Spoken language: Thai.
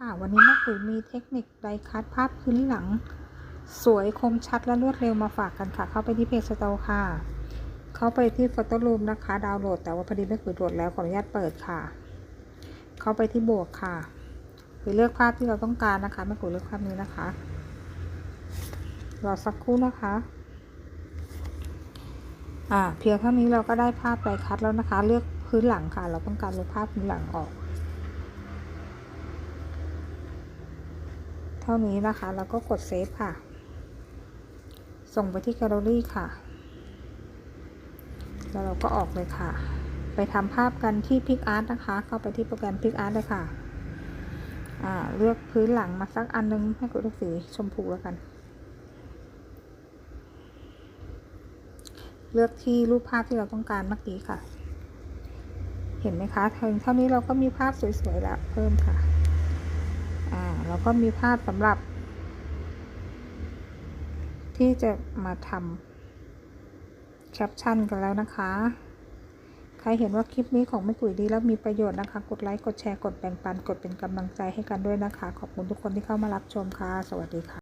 ขุยมีเทคนิคไดคัดภาพพื้นหลัง สวยคมชัดและรวดเร็วมาฝากกันค่ะ เข้าไปที่เพจสตร์ค่ะ เข้าไปที่ Photo Room นะคะ ดาวน์โหลด แต่ว่าพอดีไม่ขุยโหลดแล้วขออนุญาตเปิดค่ะ เข้าไปที่บวกค่ะไปเลือกภาพที่เราต้องการนะคะไม่ขุยเลือกภาพนี้นะคะรอสักครู่นะคะอ่าเพียงเท่านี้เราก็ได้ภาพไดคัดแล้วนะคะ เลือกพื้นหลังค่ะ เราต้องการลบภาพพื้นหลังออก ท่านี้นะคะ แล้วก็กดเซฟค่ะ ส่งไปที่แกลเลอรี่ค่ะ แล้วเราก็ออกเลยค่ะ ไปทำภาพกันที่พิกอาร์ตนะคะ เข้าไปที่โปรแกรมพิกอาร์ตเลยค่ะ เลือกพื้นหลังมาสักอันนึง ให้กดเลือกสีชมพูแล้วกัน เลือกที่รูปภาพที่เราต้องการเมื่อกี้ค่ะ เห็นไหมคะถึงเท่านี้เราก็มีภาพสวยๆแล้วเพิ่มค่ะ อ่าเราก็มีภาพสำหรับ ที่จะมาทำแคปชั่นกันแล้วนะคะ ใครเห็นว่าคลิปนี้ของแม่กุ๋ยดีแล้วมีประโยชน์นะคะ กดไลค์ กดแชร์ กดแบ่งปัน กดเป็นกำลังใจให้กันด้วยนะคะ ขอบคุณทุกคนที่เข้ามารับชมค่ะ สวัสดีค่ะ